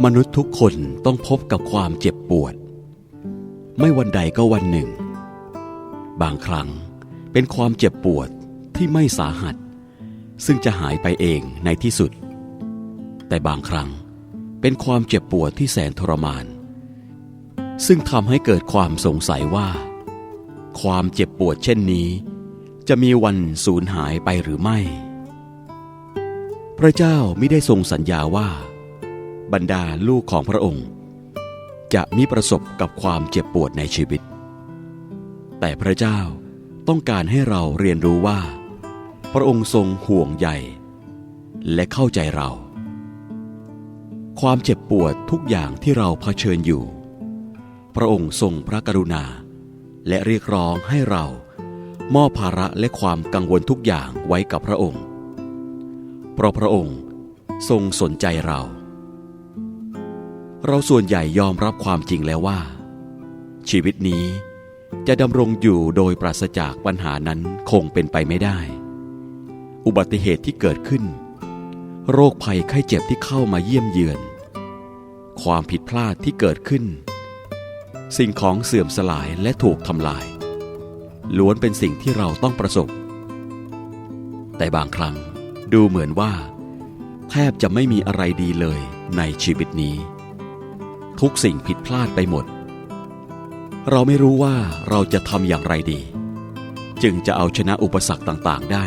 มนุษย์ทุกคนต้องพบกับความเจ็บปวด ไม่วันใดก็วันหนึ่ง บางครั้งเป็นความเจ็บปวดที่ไม่สาหัส ซึ่งจะหายไปเองในที่สุด แต่บางครั้งเป็นความเจ็บปวดที่แสนทรมาน ซึ่งทำให้เกิดความสงสัยว่า ความเจ็บปวดเช่นนี้ จะมีวันสูญหายไปหรือไม่ พระเจ้าไม่ได้ทรงสัญญาว่า บรรดาลูกของพระองค์ จะมีประสบกับความเจ็บปวดในชีวิต แต่พระเจ้าต้องการให้เราเรียนรู้ว่า พระองค์ทรงห่วงใยและเข้าใจเรา ความเจ็บปวดทุกอย่างที่เราเผชิญอยู่ พระองค์ทรงพระกรุณา และเรียกร้องให้เรามอบภาระและความกังวลทุกอย่างไว้กับพระองค์ เพราะพระองค์ทรงสนใจเรา เราส่วนใหญ่ยอมรับความจริงแล้วว่า ชีวิตนี้จะดำรงอยู่โดยปราศจากปัญหานั้นคงเป็นไปไม่ได้ อุบัติเหตุที่เกิดขึ้น โรคภัยไข้เจ็บที่เข้ามาเยี่ยมเยือน ความผิดพลาดที่เกิดขึ้น สิ่งของเสื่อมสลายและถูกทำลาย ล้วนเป็นสิ่งที่เราต้องประสบ แต่บางครั้งดูเหมือนว่า แทบจะไม่มีอะไรดีเลยในชีวิตนี้ ทุกสิ่งผิดพลาดไปหมด เราไม่รู้ว่าเราจะทำอย่างไรดี จึงจะเอาชนะอุปสรรคต่างๆได้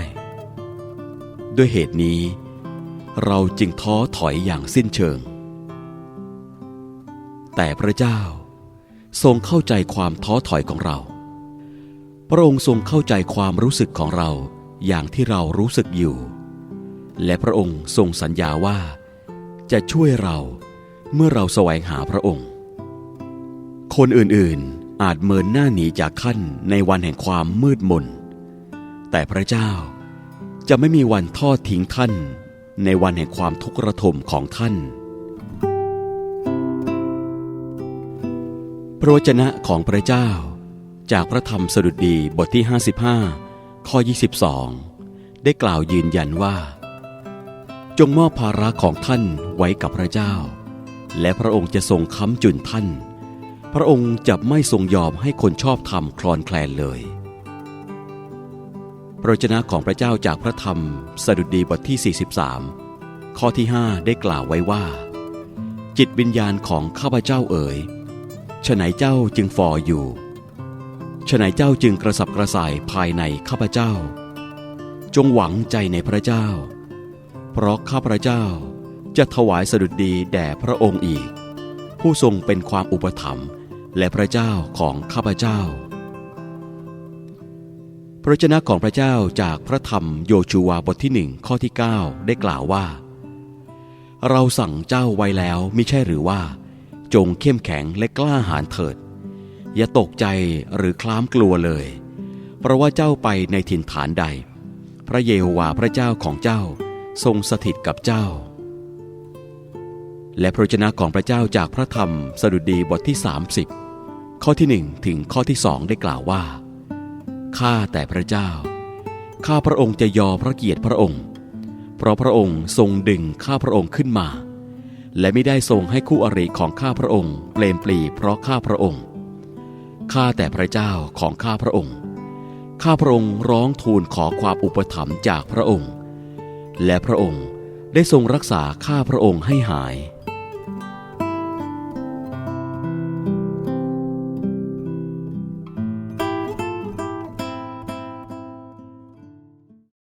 ด้วยเหตุนี้ เราจึงท้อถอยอย่างสิ้นเชิง แต่พระเจ้าทรงเข้าใจความท้อถอยของเรา พระองค์ทรงเข้าใจความรู้สึกของเราอย่างที่เรารู้สึกอยู่ และพระองค์ทรงสัญญาว่า จะช่วยเรา เมื่อเราแสวงหาพระองค์ คนอื่นๆอาจเมินหน้าหนีจากท่านในวันแห่งความมืดมน แต่พระเจ้าจะไม่มีวันทอดทิ้งท่านในวันแห่งความทุกข์ระทมของท่าน พระวจนะของพระเจ้า จากพระธรรมสดุดีบทที่ 55 ข้อ 22 ได้กล่าวยืนยันว่า จงมอบภาระของท่านไว้กับพระเจ้า และพระองค์จะทรงค้ำจุนท่าน พระองค์จะไม่ทรงยอมให้คนชอบธรรมคลอนแคลนเลย พระวจนะของพระเจ้าจากพระธรรม สดุดีบทที่ 43 ข้อที่ 5 ได้กล่าวไว้ว่า จิตวิญญาณของข้าพเจ้าเอ๋ยฉไหนเจ้าจึงฟออยู่ฉไหนเจ้าจึงกระสับกระส่ายภายในข้าพเจ้า จงหวังใจในพระเจ้า เพราะข้าพระเจ้า จะถวายสดุดีแด่พระองค์อีก ผู้ทรงเป็นความอุปถัมภ์และพระเจ้าของข้าพเจ้า พระวจนะของพระเจ้าจากพระธรรมโยชูวาบทที่หนึ่งข้อที่ 9 ได้กล่าวว่า เราสั่งเจ้าไว้แล้วม่ใช่หรือว่า จงเข้มแข็งและกล้าหาญเถิด อย่าตกใจหรือคล้ามกลัวเลย เพราะว่าเจ้าไปในถิ่นฐานใด พระเยโฮวาห์พระเจ้าของเจ้าทรงสถิตกับเจ้า และพระวจนะของพระเจ้าจากพระธรรมสดุดีบทที่ 30 ข้อที่หนึ่งถึงข้อที่สองได้กล่าวว่า ข้าแต่พระเจ้า ข้าพระองค์จะยอพระเกียรติพระองค์ เพราะพระองค์ทรงดึงข้าพระองค์ขึ้นมา และไม่ได้ทรงให้คู่อริของข้าพระองค์เปลมปลีเพราะข้าพระองค์ ข้าแต่พระเจ้าของข้าพระองค์ ข้าพระองค์ร้องทูลขอความอุปถัมภ์จากพระองค์ และพระองค์ได้ทรงรักษาข้าพระองค์ให้หาย